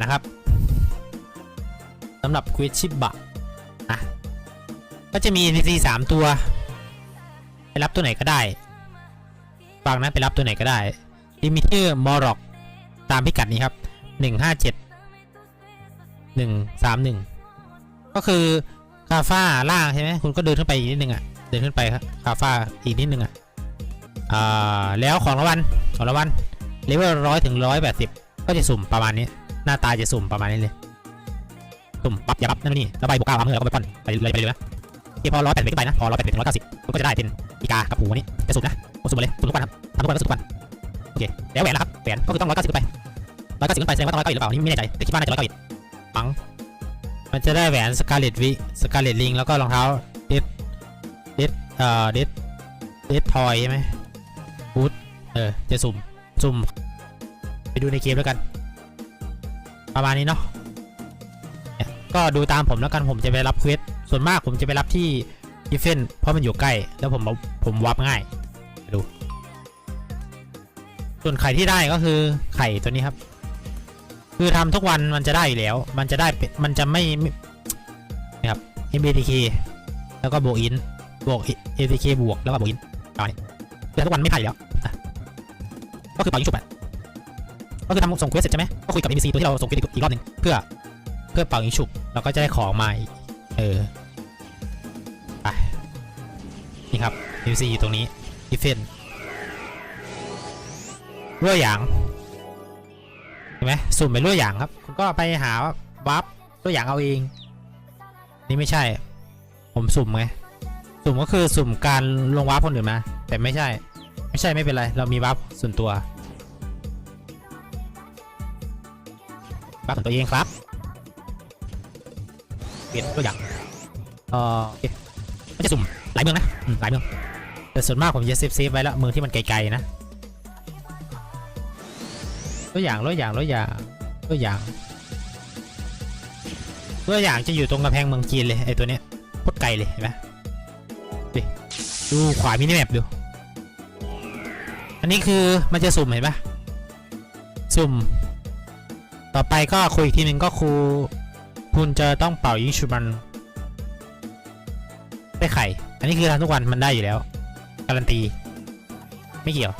นะครับสำหรับควิชิบะนะก็จะมี NPC สามตัว ไปรับตัวไหนก็ได้ฟังนะไปรับตัวไหนก็ได้ลิมิเตอร์มอร็อกตามพิกัดนี้ครับหนึ่งห้าเจ็ดหนึ่งสามหนึ่งก็คือคาฟ้าล่างใช่ไหมคุณก็เดินขึ้นไปอีกนิดนึงอะเดินขึ้นไปครับคาฟ้าอีกนิดนึงอะอ่าแล้วของรางวัลของรางวัลเลเวลร้อยถึงร้อยแปดสิบก็จะสุ่มประมาณนี้ หน้าตาจะสุ่มประมาณนี้เลย สุ่มปั๊บอย่าปั๊บนั่นนี่แล้วใบบวกเก้าเอาเมื่อแล้วก็ไปปั้นไปเลยไปเลยนะโอเคพอร้อยแปดสิบขึ้นไปนะ พอร้อยแปดสิบถึงร้อยเก้าสิบคุณก็จะได้เป็นอีกากับหูนี่จะสุ่มนะผมสุ่มมาเลยสุ่มทุกวันครับทำทุกวันก็สุ่มทุกวันโอเคแล้วแหวนนะครับแหวนก็คือต้องร้อยเก้าสิบไปร้อยเก้าสิบไปแสดงว่าต้องร้อยเก้าสิบหรือเปล่านี่ไม่แน่ใจแต่คิดว่าน่าจะร้อยเก้าสิบปังมันจะได้แหวนสกาเลตวิสกาเลตลิงแล้วก็รองเท้าเดดเดดเอ่อเดดเดดทอยใช่ไหมบูทเออจะสุ่มสุ่มไปดูในเกมแล้วกัน ประมาณนี้เนาะก็ดูตามผมแล้วกันผมจะไปรับเควสส่วนมากผมจะไปรับที่ยิฟเฟนเพราะมันอยู่ใกล้ แล้วผมผมวับง่ายไปดูส่วนไข่ที่ได้ก็คือไข่ตัวนี้ครับ คือทำทุกวันมันจะได้อยู่แล้ว มันจะได้เป็นมันจะไม่ไม่นะครับ MBTK แล้วก็บวกอินบวก MBTK บวกแล้วก็บวกอินประมาณนี้คือทุกวันไม่ผ่านอยู่แล้วก็คือเป่ายิงฉุบอะ ก็คือทำส่งเควสเสร็จใช่ไหมก็คุยกับ NPC ตัวที่เราส่งเควสอีกรอบหนึ่งเพื่อเพื่อเป่ายิงฉุบเราก็จะได้ของมาเออไปนี่ครับ NPC อยู่ตรงนี้ดิเฟนรั่วหยางเห็นไหมสุ่มเป็นรั่วหยางครับ คุณก็ไปหาวับรั่วหยางเอาเอง นี่ไม่ใช่ ผมสุ่มไงสุ่มก็คือสุ่มการลงวับคนอื่นมา แต่ไม่ใช่ ไม่ใช่ไม่เป็นไร เรามีวับส่วนตัว วับของตัวเองครับ เปลี่ยนตัวอย่างเอ่อโอเคมันจะสุ่มหลายเมืองนะอืมหลายเมือง แต่ส่วนมากผมจะเซฟเซฟไว้แล้วเมืองที่มันไกลๆนะ ตัวอย่างตัวอย่างตัวอย่างตัวอย่าง ตัวอย่างจะอยู่ตรงกำแพงเมืองจีนเลยไอตัวเนี้ยโคตรไกลเลยเห็นไหมดิดูขวามินิแมปดู อันนี้คือมันจะสุ่มเห็นปะสุ่ม ต่อไปก็คุยอีกทีหนึ่งก็ครูคุณจะต้องเป่ายิงชุดมันได้ไข่ อันนี้คือทำทุกวันมันได้อยู่แล้ว การันตี ไม่เกี่ยว